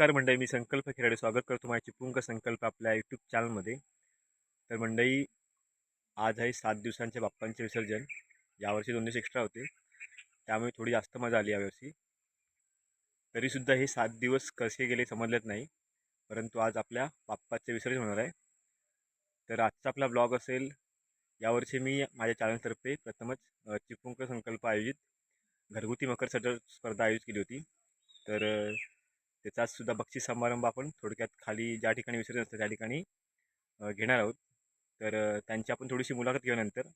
नमस्कार मंडळी मी संकल्प खेराडे. स्वागत करतो माझ्या चिपुंग संकल्प आपल्या यूट्यूब चॅनलमध्ये तर मंडळी आज आहे सात दिवसांच्या बाप्पांचे विसर्जन. यावर्षी दोन दिवस एक्स्ट्रा होते. त्यामुळे थोडी जास्त मजा आली यावर्षी. तरीसुद्धा हे सात दिवस कसे गेले समजलेत नाही. परंतु आज आपल्या बाप्पाचे विसर्जन होणार आहे. तर आजचा आपला ब्लॉग असेल यावर्षी मी माझ्या चॅनलतर्फे प्रथमच चिपुंक संकल्प आयोजित घरगुती मकर सटर स्पर्धा आयोजित केली होती. तर अ, त्याचा सुद्धा बक्षीस समारंभ आपण थोडक्यात खाली ज्या ठिकाणी विसर्जन असतं त्या ठिकाणी घेणार आहोत. तर त्यांची आपण थोडीशी मुलाखत घेऊ नंतर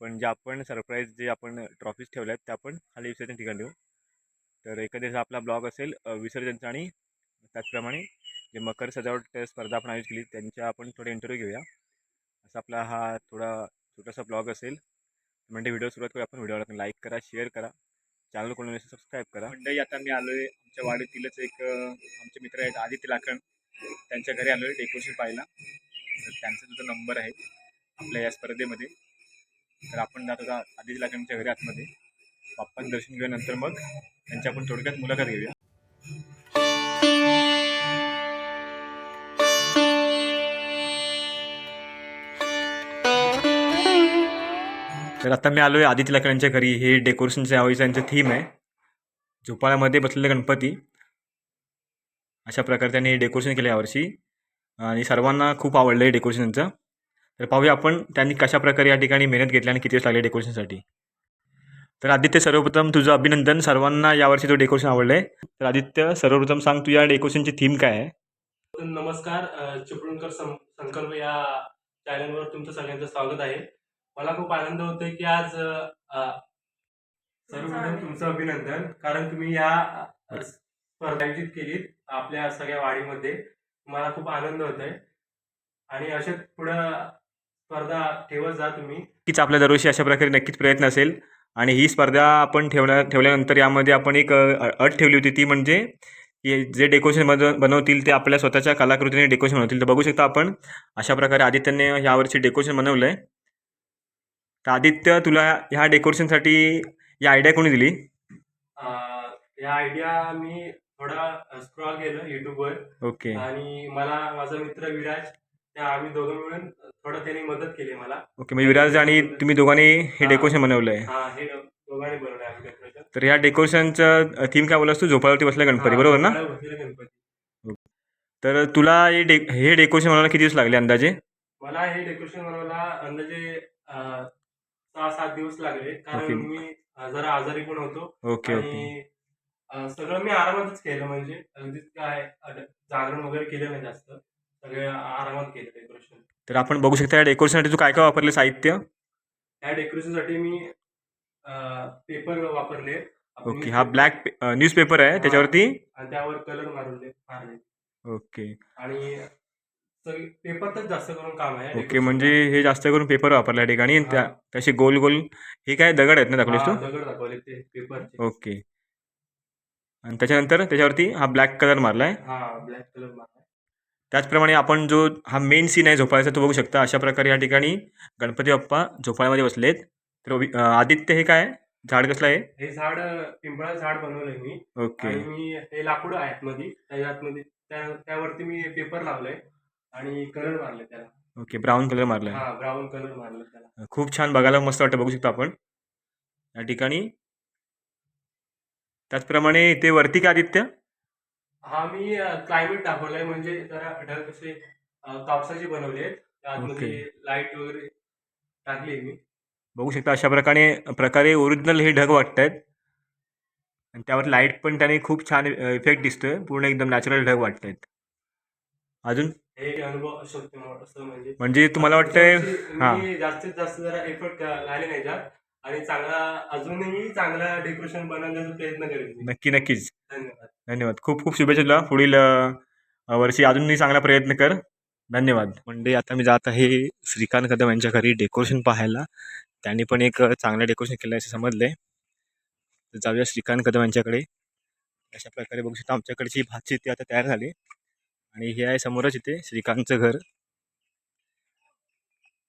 पण ज्या आपण सरप्राईज जे आपण ट्रॉफीज ठेवल्या आहेत त्या आपण खाली विसर्जन ठिकाणी देऊ. तर एखाद्याचा आपला ब्लॉग असेल विसर्जनचा आणि त्याचप्रमाणे जे मकर सजावट स्पर्धा आपण आयोजित केली त्यांच्या आपण थोडे इंटरव्ह्यू घेऊया. असा आपला हा थोडा छोटासा ब्लॉग असेल. म्हणजे व्हिडिओ सुरुवात करू आपण. व्हिडिओला लाईक करा शेअर करा. चॅनल कोणी नसेल सबस्क्राईब करा. मंडळी आता मी आलो आहे आमच्या वाडीतीलच एक आमचे मित्र आहेत आदित्य लाखण त्यांच्या घरी आलो आहे डेकोरेशन पाहायला. तर त्यांचा सुद्धा नंबर आहे आपल्या या स्पर्धेमध्ये. तर आपण जात होता आदित्य लाखणच्या घरी आतमध्ये. बाप्पांचं दर्शन घेऊनंतर मग त्यांची आपण थोडक्यात मुलाखत घेऊया. तर आता मी आलो आहे आदित्य लाकडांच्या घरी. हे डेकोरेशनच्या आवडीचं त्यांचं थीम आहे. झोपाळ्यामध्ये बसलेले गणपती. अशा प्रकारे त्यांनी हे डेकोरेशन केलं यावर्षी. आणि सर्वांना खूप आवडलं आहे डेकोरेशनचं तर पाहूया आपण त्यांनी कशा प्रकारे या ठिकाणी मेहनत घेतली आणि किती दिवस लागले डेकोरेशनसाठी तर आदित्य सर्वप्रथम तुझं अभिनंदन. सर्वांना यावर्षी तो डेकोरेशन आवडलं आहे तर आदित्य सर्वप्रथम सांग तुझ्या डेकोरेशनची थीम काय आहे? नमस्कार. चिपळूणकर संकल्प या चॅनलवर तुमचं सगळ्यांचं स्वागत आहे. मला खूप आनंद होतोय की आज सर्वप्रथम तुमचं अभिनंदन. कारण तुम्ही या स्पर्धा आयोजित केलीत आपल्या सगळ्या वाडीमध्ये. मला खूप आनंद होत आहे आणि अशाच पुढं स्पर्धा ठेवत जा तुम्ही. नक्कीच आपल्या दरवर्षी अशा प्रकारे नक्कीच प्रयत्न असेल. आणि ही स्पर्धा आपण ठेवल्या ठेवल्यानंतर यामध्ये आपण एक अट ठेवली होती ती म्हणजे की जे डेकोरेशन बन बनवतील ते आपल्या स्वतःच्या कलाकृतीने डेकोरेशन बनवतील. तर बघू शकता आपण अशा प्रकारे आदित्यने यावर्षी डेकोरेशन बनवलं आहे तर आदित्य तुला ह्या डेकोरेशनसाठी ही आयडिया कोणी दिली? या आयडिया मी थोडा स्क्रॉल केलं युट्यूबवर ओके. आणि मला माझा मित्र विराज त्या आम्ही दोघं मिळून थोडं त्यांनी मदत केली मला. ओके म्हणजे विराज आणि तुम्ही दोघांनी हे डेकोरेशन बनवलं आहे हा हे दो- दोघांनी बनवलं आम्ही डेकोरेशन तर ह्या डेकोरेशनचं थीम काय बोललास तू? झोपाळ्यावरती बसला गणपती बरोबर ना? गणपती. तर तुला हे डे हे डेकोरेशन बनवायला किती दिवस लागले अंदाजे? मला हे डेकोरेशन बनवायला अंदाजे सहा सात दिवस लागले. कारण. मी जरा आजारी पण होतो. Okay okay. आणि अं, सगळं मी आरामातच केलं म्हणजे. अगदीच काय जागरण वगैरे केलं नाही जास्त. सगळे आरामात केलं डेकोरेशन तर आपण बघू शकता या डेकोरेशनसाठी तू काय काय वापरले? साहित्य? या डेकोरेशनसाठी मी पेपर वापरले. आपण ओके हा ब्लॅक न्यूजपेपर आहे त्याच्यावरती? आणि त्यावर कलर मारले मारले. ओके. आणि पेपरच जास्त करून काम आहे ओके म्हणजे हे जास्त करून पेपर वापरला या ठिकाणी आणि त्या. तसे गोल गोल हे काय दगड आहेत ना दाखवलेस हा, तू दगड दाखवले ते पेपरचे ओके. आणि त्याच्यानंतर त्याच्यावरती हा ब्लॅक कलर मारला आहे हा ब्लॅक कलर मारला त्याचप्रमाणे आपण जो हा मेन सीन आहे झोपाळ्याचा तो बघू शकता. अशा प्रकारे या ठिकाणी गणपती बाप्पा झोपाळ्यामध्ये बसलेत. तर वि- अं, आदित्य हे काय? झाड कसलं आहे? हे झाड पिंपळाचं झाड बनवलंय मी. ओके. आणि मी हे लाकूड आहे आतमध्ये त्या आतमध्ये त्या त्यावरती मी पेपर लावलंय. आणि कलर मारले त्याला. ओके ब्राऊन कलर मारला. हा ब्राऊन कलर मारला त्याला. खूप छान बघायला मस्त वाटतं बघू शकतो आपण. या ठिकाणी. त्याचप्रमाणे इथे वरती काय आदित्य? हा मी क्लायमेट दाखवलंय म्हणजे जरा ढग कसे अं, कापसाचे बनवले आतमध्ये लाइट वगैरे टाकली मी. बघू शकता अशा प्रकारे प्रकारे ओरिजिनल हे ढग वाटत आहेत आणि त्यावर लाइट पण त्याने खूप छान इफेक्ट दिसतोय. पूर्ण एकदम नॅचरल ढग वाटत आहेत अजून? हे एक अनुभव असू शकतो म- असं म्हणजे म्हणजे तुम्हाला वाटतंय हां. मी जास्तीत जास्त जरा एफर्ट घाले नाही त्यात आणि चांगला अजूनही चांगला डेकोरेशन बनवण्याचा प्रयत्न करेन मी. नक्की नक्कीच. धन्यवाद. धन्यवाद. खूप खूप शुभेच्छा तुला. पुढील अ, वर्षी अजूनही चांगला प्रयत्न कर. धन्यवाद. म्हणजे आता मी जात आहे श्रीकांत कदम यांच्या घरी डेकोरेशन पाहायला. त्यांनी पण एक चांगलं डेकोरेशन केलं आहे असं समजलं आहे तर जाऊया श्रीकांत कदम यांच्याकडे. अशा प्रकारे बघू शकता आमच्याकडची भात शेती आता तयार झाली. आणि हे आहे समोरच इथे श्रीकांतचं घर.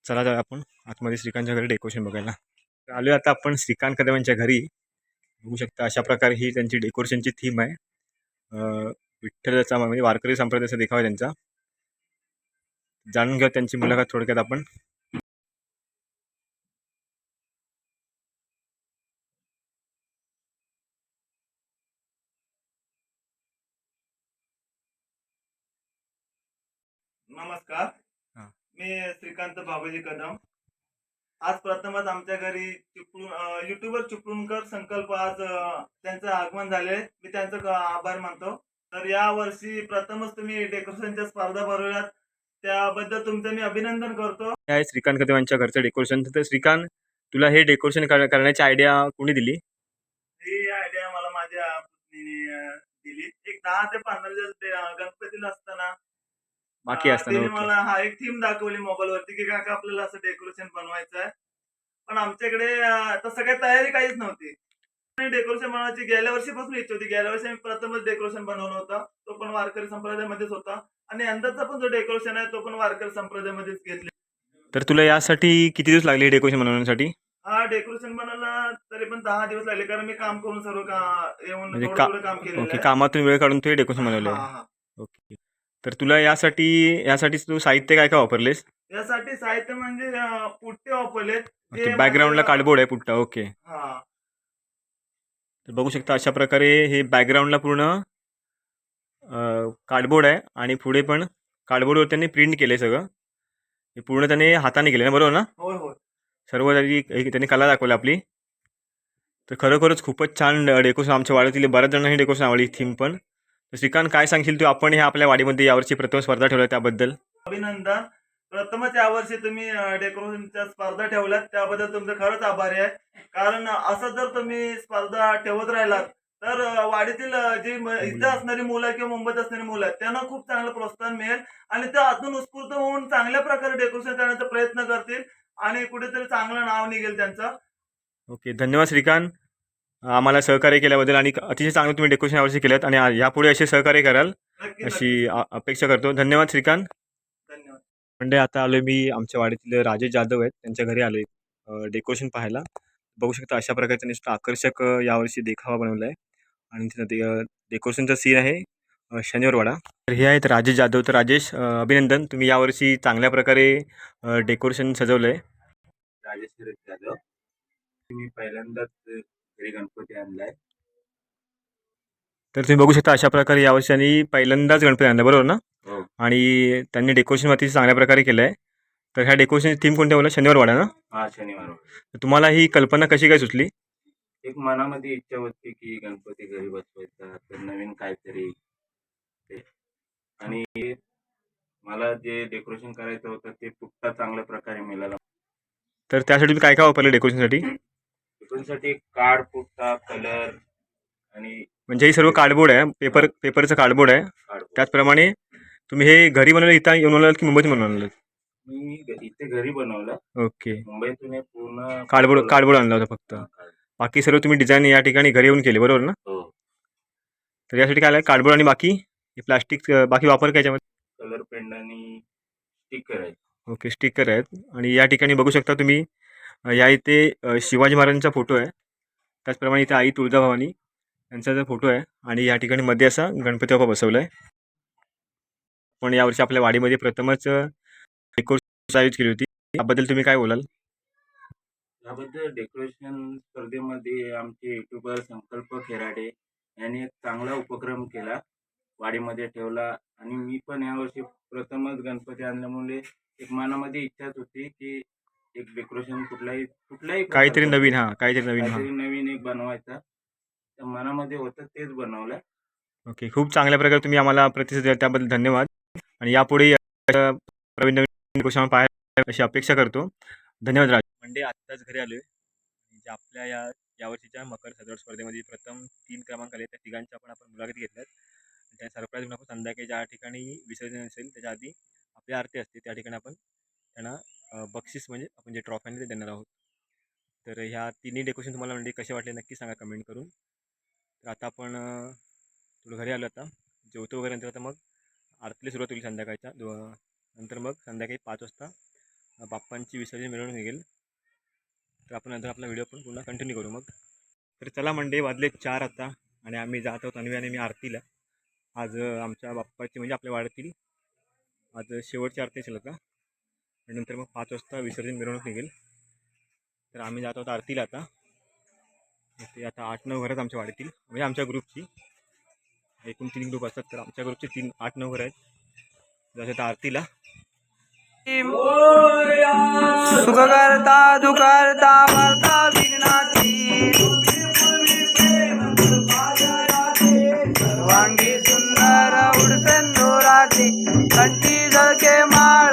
चला जाऊया आपण आतमध्ये श्रीकांतच्या घरी डेकोरेशन बघायला. तर आलो आता आपण श्रीकांत कदम यांच्या घरी. बघू शकता अशा प्रकारे ही त्यांची डेकोरेशनची थीम आहे. विठ्ठलचा म्हणजे वारकरी संप्रदायाचा देखावा त्यांचा. जाणून घ्या त्यांची मुलाखत थोडक्यात आपण नमस्कार हा. मी श्रीकांत बाबाजी कदम. आज प्रथमच आमच्या घरी चिपळूण युट्यूबर चिपळूणकर संकल्प आज त्यांचं आगमन झाले मी त्यांचं आभार मानतो. तर या वर्षी प्रथमच तुम्ही डेकोरेशनच्या स्पर्धा भरवल्यात. त्याबद्दल तुमचं मी अभिनंदन करतो. आहे श्रीकांत कदम यांच्या घरचं डेकोरेशन तर श्रीकांत तुला हे डेकोरेशन करण्याची आयडिया कोणी दिली? ही आयडिया मला माझ्या पत्नीने दिली. एक दहा ते पंधरा दिवस गणपतीला असताना बाकी अं, असताना मला हा एक थीम दाखवली मोबाईल वरती की काका आपल्याला असं डेकोरेशन बनवायचं आहे. पण आमच्याकडे अं, तसं काही तयारी काहीच नव्हती. डेकोरेशन बनवायची गेल्या वर्षीपासून इच्छा होती. गेल्या वर्षी आम्ही प्रथमच डेकोरेशन बनवलं होतं. तो पण वारकरी संप्रदायामध्येच होता. आणि यंदाचा पण जो डेकोरेशन आहे तो पण वारकरी संप्रदायामध्येच घेतले तर तुला यासाठी किती दिवस लागले डेकोरेशन बनवण्यासाठी? हा डेकोरेशन बनवला तरी पण दहा दिवस लागले. कारण मी काम करून सर्व का येऊन म्हणजे थोडं का- थोडं काम केलेलं ओके आहे. कामातून वेळ काढून तू हे डेकोरेशन बनवलं. हा, हा. ओके. तर तुला यासाठी यासाठी तू साहित्य काय काय वापरलेस? यासाठी साहित्य म्हणजे अं, पुट्टे वापरलेत. ते ओके बॅकग्राऊंडला माझं- कार्डबोर्ड आहे पुट्टा ओके. हा. तर बघू शकता अशा प्रकारे हे बॅकग्राऊंडला पूर्ण कार्डबोर्ड आहे आणि पुढे पण कार्डबोर्डवर त्यांनी प्रिंट केलं सगळं. हे पूर्ण त्याने हाताने केलं ना बरोबर ना? होय होय. सर्व त्याची एक त्यांनी कला दाखवली आपली. तर खरोखरच खूपच छान डेकोरेशन आमच्या वाडीतील बऱ्याच जणांनी डेकोरेशन आवडली थीम पण. तर श्रीकांत काय सांगशील तू? आपण हे आपल्या वाडीमध्ये यावर्षी प्रथम स्पर्धा ठेवल्या त्याबद्दल. अभिनंदन. प्रथमच यावर्षी तुम्ही डेकोरेशनच्या स्पर्धा ठेवल्यात. त्याबद्दल तुमचं खरंच आभारी आहे. कारण असं जर तुम्ही स्पर्धा ठेवत राहिलात तर वाडीतील जी इथं असणारी मुलं किंवा मुंबईत असणारी मुलं आहेत त्यांना खूप चांगलं प्रोत्साहन मिळेल आणि ते अजून उत्स्फूर्त होऊन चांगल्या प्रकारे डेकोरेशन करण्याचा प्रयत्न करतील आणि कुठेतरी चांगलं नाव निघेल त्यांचं. ओके धन्यवाद श्रीकांत. आम्हाला सहकार्य केल्याबद्दल आणि अतिशय चांगलं तुम्ही डेकोरेशन यावर्षी केलं आणि यापुढे असे सहकार्य कराल अशी अपेक्षा करतो. धन्यवाद श्रीकांत. धन्यवाद. म्हणजे आता आलोय मी आमच्या वाडीतील राजेश जाधव आहेत. त्यांच्या घरी आलोय डेकोरेशन पाहायला. बघू शकता अशा प्रकारचं नुसतं आकर्षक यावर्षी देखावा बनवला आहे आणि तिथं ते डेकोरेशनचा सीन आहे शनिवारवाडा. तर हे आहेत राजेश जाधव. तर राजेश अभिनंदन. तुम्ही यावर्षी चांगल्या प्रकारे डेकोरेशन सजवलं आहे राजेश जाधव. मी पहिल्यांदाच घरी गणपती आणलाय. तर तुम्ही बघू शकता अशा प्रकारे यावर्षी त्यांनी पहिल्यांदाच गणपती आणला बरोबर ना? हो. आणि त्यांनी डेकोरेशन अतिशय चांगल्या प्रकारे केलं आहे तर ह्या डेकोरेशनची थीम कोणत्या बोला? शनिवारवाडा ना? हा शनिवार तर तुम्हाला ही कल्पना कशी काय सुचली? एक मनामध्ये इच्छा होती की गणपती घरी बसवायचा तर नवीन काहीतरी ते. आणि मला जे डेकोरेशन करायचं होतं ते पुट्टा चांगल्या प्रकारे मिळाला. तर त्यासाठी तुम्ही काय काय वापरलं डेकोरेशनसाठी डेकोरेशनसाठी कार्ड पुट्टा कलर आणि म्हणजे ही सर्व कार्डबोर्ड आहे. पेपर पेपरचं कार्डबोर्ड आहे. त्याचप्रमाणे तुम्ही हे घरी बनवलं इथं येऊन बनवलं की मुंबईतून बनवलं मी इथे घरी बनवलं. ओके. मुंबईतून हे पूर्ण कार्डबोर्ड कार्डबोर्ड आणला होता फक्त. बाकी सर्व तुम्ही डिझाईन या ठिकाणी घरी येऊन केले बरोबर ना? हो. तर यासाठी काय आलं? कार्डबोर्ड आणि बाकी हे प्लास्टिक बाकी वापर काय याच्यामध्ये? कलर पेंट आणि स्टिकर आहे ओके स्टिकर आहेत. आणि या ठिकाणी बघू शकता तुम्ही या इथे शिवाजी महाराजांचा फोटो आहे. त्याचप्रमाणे इथे आई तुळजाभवानी यांचा जो फोटो आहे आणि या ठिकाणी मध्ये असा गणपती बाप्पा बसवला आहे. पण यावर्षी आपल्या वाडीमध्ये प्रथमच डेकोरेशन आयोजित केली होती. त्याबद्दल तुम्ही काय बोलाल? याबद्दल डेकोरेशन स्पर्धेमध्ये आमचे युट्यूबर संकल्प खेराडे यांनी एक चांगला उपक्रम केला. वाडीमध्ये ठेवला आणि मी पण यावर्षी प्रथमच गणपती आणल्यामुळे एक मनामध्ये इच्छाच होती की एक डेकोरेशन कुठलाही कुठल्याही काहीतरी नवीन हां काहीतरी नवीन हां. काहीतरी नवीन एक बनवायचा. तर मनामध्ये होतं तेच बनवलं. ओके खूप चांगल्या प्रकारे तुम्ही आम्हाला प्रतिसाद दिला त्याबद्दल धन्यवाद. आणि यापुढे अशा नवीन नवीन गोष्टी पाहायला अशी अपेक्षा करतो. धन्यवाद राज. म्हणजे आत्ताच घरी आलो आहे जे आपल्या या यावर्षीच्या मकर सदर स्पर्धेमध्ये प्रथम तीन क्रमांक आले त्या तिघांच्या पण आपण मुलाखती घेतल्यात. आणि त्या सरप्राईज म्हणून आपण संध्याकाळी ज्या ठिकाणी विसर्जन असेल त्याच्या आधी आपली आरती असते त्या ठिकाणी आपण त्यांना बक्षीस म्हणजे आपण जे ट्रॉफ्याने ते देणार आहोत. तर ह्या तिन्ही डेकोरेशन तुम्हाला म्हणजे कसे वाटले नक्की सांगा कमेंट करून. तर आता आपण थोडं घरी आलो आता. जेवतो वगैरे नंतर आता मग आरतीला सुरुवात होईल संध्याकाळच्या. दो नंतर मग संध्याकाळी पाच वाजता बाप्पांची विसर्जन मिरवणूक निघेल. तर आपण नंतर आपला व्हिडिओ पण पुन्हा कंटिन्यू करू मग. तर चला मंडे वाजले चार आता आणि आम्ही जात आहोत अन्वी आणि मी आरतीला. आज आमच्या बाप्पाची म्हणजे आपल्या वाड्यातील आज शेवटची आरती असेल आता. नंतर मग पाच वाजता विसर्जन मिरवणूक निघेल. तर आम्ही जात आहोत आरतीला आता. ते आता आठ नऊ घरात आहेत आमच्या वाडीतील म्हणजे आमच्या ग्रुपची. एकूण तीन ग्रुप असतात तर आमच्या ग्रुपचे तीन आठ नऊ घर आहेत. जसं आता आरतीला. सुख करता दुखरता मरता विघ्नाची सुंदर उडसेंदुराची कंठी झळके मा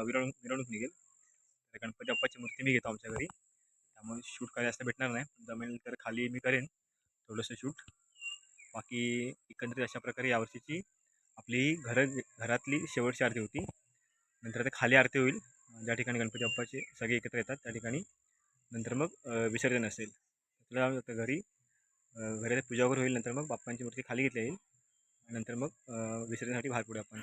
विसर्जन मिरवणूक मिरवणूक निघेल. तर गणपती बाप्पाची मूर्ती मी घेतो आमच्या घरी. त्यामुळे शूट करायला असं भेटणार नाही. जमेल तर खाली मी करेन थोडंसं शूट. बाकी एकंदरीत अशा प्रकारे यावर्षीची आपली घरं घरातली शेवटची आरती होती. नंतर आता खाली आरती होईल. ज्या ठिकाणी गणपती बाप्पाचे सगळे एकत्र येतात त्या ठिकाणी नंतर मग विसर्जन असेल. तुला घरी घरी पूजा वगैरे होईल. नंतर मग बाप्पांची मूर्ती खाली घेतली येईल नंतर मग विसर्जनासाठी बाहेर पडू आपण.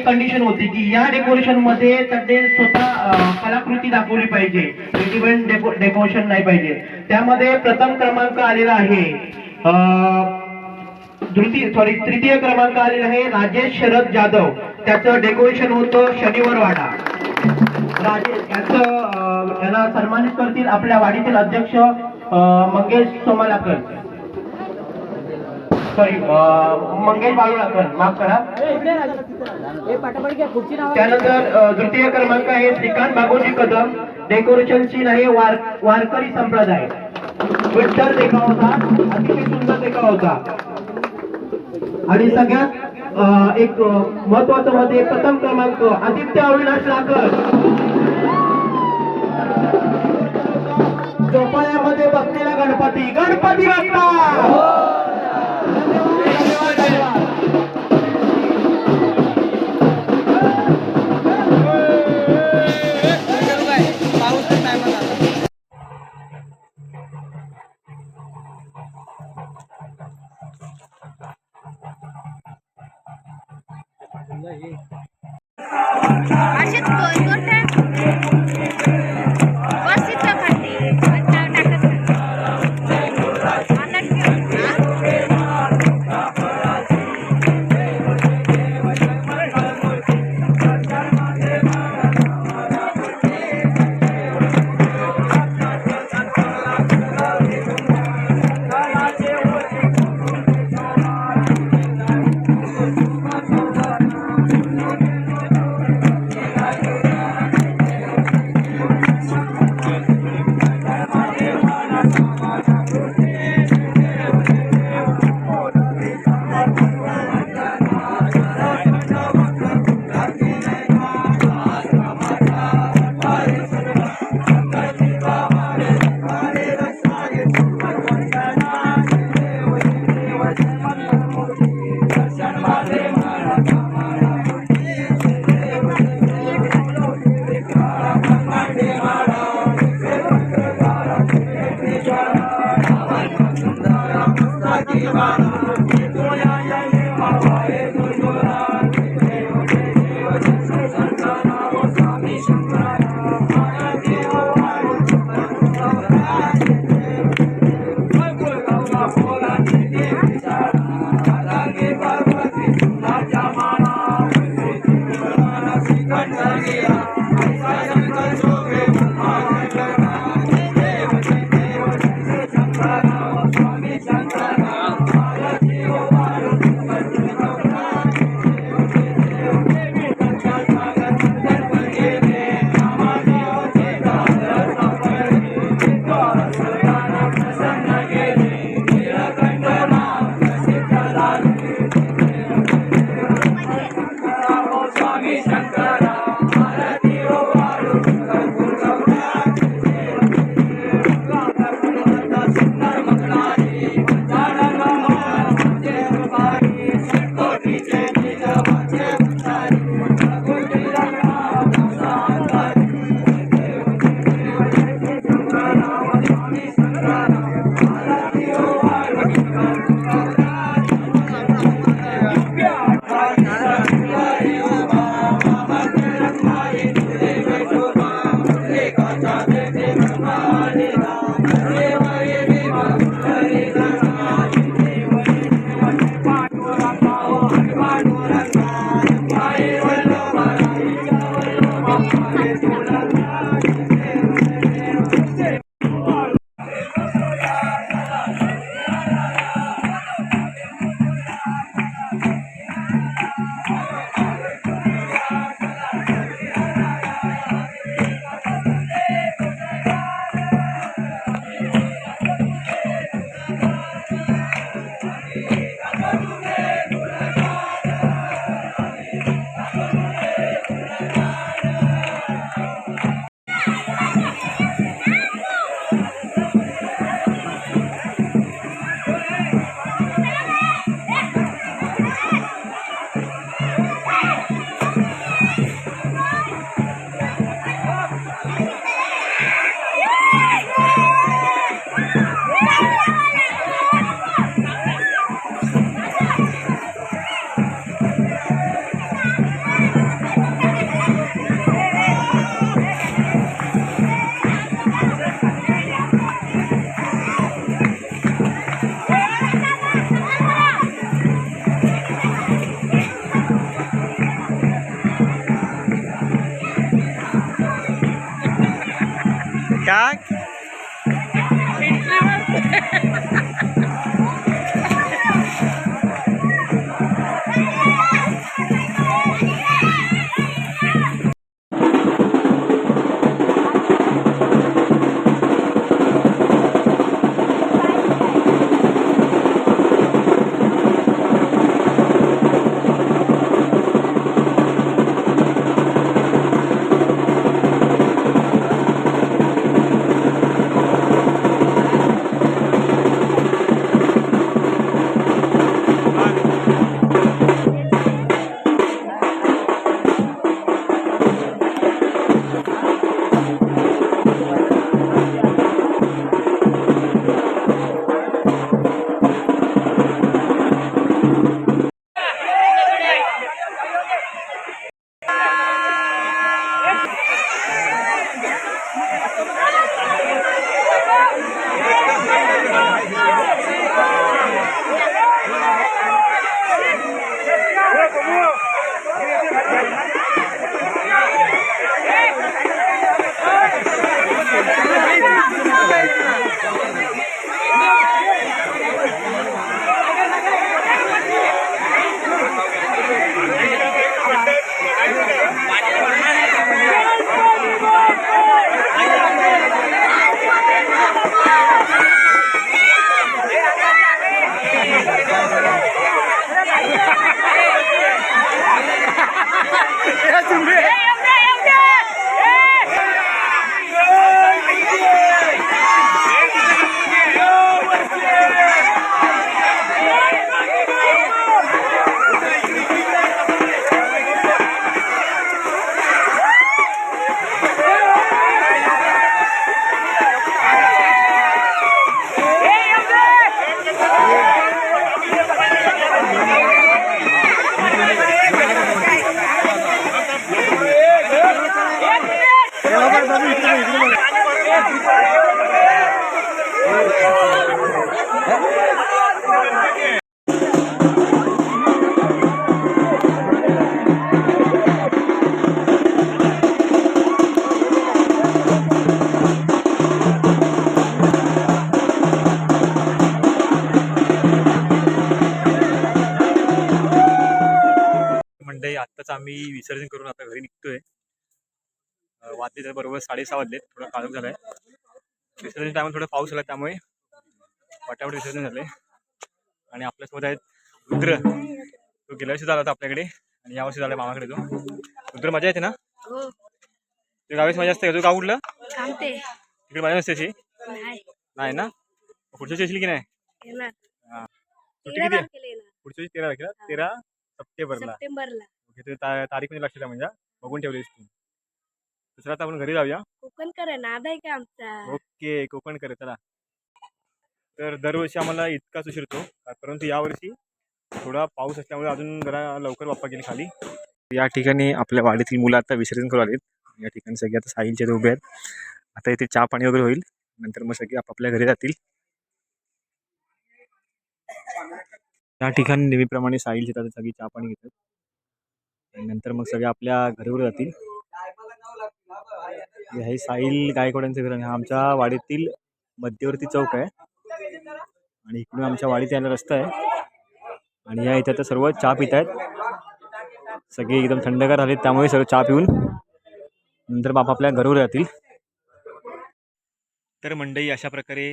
एक कंडिशन होती की या डेकोरेशनमध्ये त्यांनी स्वतः कलाकृती दाखवली पाहिजे. रेडिमेड डेकोरेशन नाही पाहिजे. त्यामध्ये प्रथम क्रमांक आलेला आहे अं, तृतीय सॉरी तृतीय क्रमांक आलेला आहे राजेश शरद जाधव. त्याचं डेकोरेशन होतं शनिवार वाडा राजेश याचं याला सन्मानित करतील आपल्या वाडीतील अध्यक्ष अं, मंगेश सोमालाकर. सॉरी मंगेश बाळूळकर माफ करा. त्यानंतर तृतीय क्रमांक आहे श्रीकांत बागोजी कदम. डेकोरेशन सीन आहे वार वारकरी संप्रदाय. विठ्ठल देखावा होता अतिशय सुंदर देखावा होता. आणि सगळ्यात एक महत्वाचं मध्ये प्रथम क्रमांक आदित्य अविनाश लाकर चोपाळ्यामध्ये बसलेला गणपती गणपती बाप्पा आम्ही विसर्जन करून आता घरी निघतोय. वाजले तर बरोबर साडेसहा वाजलेत थोडा काळोख झालाय. विसर्जन टायमात थोडा पाऊस आला त्यामुळे वाटावट विसर्जन झाले आणि आपल्यासोबत आहेत रुद्र. तो गेल्या वर्षी झाला होता आपल्याकडे आणि यावर्षी झाला मामाकडे तो. रुद्र मजा येते ना? हो. तुझ्या गावीच मजा असते का? तू गाव कुठलं? तिकडे मजा नसते अशी? नाही. ना? पुढच्या वर्षी येशील की नाही? पुढच्या वर्षी तेरा तारखेला? तेरा सप्टेंबरला. सप्टेंबरला. ओके तर ता- तारीख म्हणजे लक्षात आहे म्हणजे बघून ठेवलीस तू. दुसरा आता आपण घरी जाऊया. कोकण करा नाद आहे का आमचा. ओके कोकण करे चला. तर दरवर्षी आम्हाला इतकाच उशीर होतो परंतु यावर्षी थोडा पाऊस असल्यामुळे अजून जरा लवकर बाप्पा गेले खाली. या ठिकाणी आपल्या वाडीतील मुलं आता विसर्जन करू आलेत. या ठिकाणी सगळे आता साहिलचे ते उभे आहेत. आता इथे चहा पाणी वगैरे होईल. नंतर मग सगळे आपापल्या घरी जातील. त्या ठिकाणी नेहमीप्रमाणे साहिल येतात सगळी चहा पाणी घेतात. नंतर मग सगळे आपल्या घरावर जातील. हे साहिल गायकवाड्यांचं घर आणि हा आमच्या वाडीतील मध्यवर्ती चौक आहे. आणि इकडून आमच्या वाडीत यायला रस्ता आहे. आणि या इथे तर सर्व चहा पित आहेत. सगळे एकदम थंडगार आलेत त्यामुळे सर्व चहा पिऊन नंतर बाप आपल्या घरावर जातील. तर मंडई अशा प्रकारे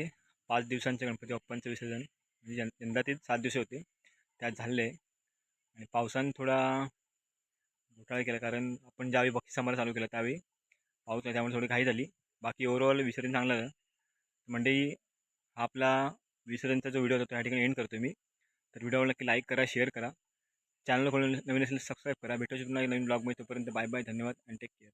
पाच दिवसांचे गणपती बाप्पांचं विसर्जन. म्हणजे यंदा ते सात दिवस होते. त्यात झाले. आणि पावसानं थोडा घोटाळा केला कारण आपण ज्यावेळी बक्षी चालू केला त्यावेळी पाऊस नाही त्यामुळे थोडी घाई झाली. बाकी ओव्हरऑल विसर्जन चांगलं झालं. मंडई हा आपला विसर्जनचा जो व्हिडिओ होता तो या ठिकाणी एंड करतो मी. तर व्हिडिओला नक्की लाईक करा शेअर करा. चॅनल खोलून नवीन असेल सबस्क्राईब करा. भेटू शकतो एक नवीन ब्लॉगमध्ये तोपर्यंत बाय बाय धन्यवाद अँड टेक केअर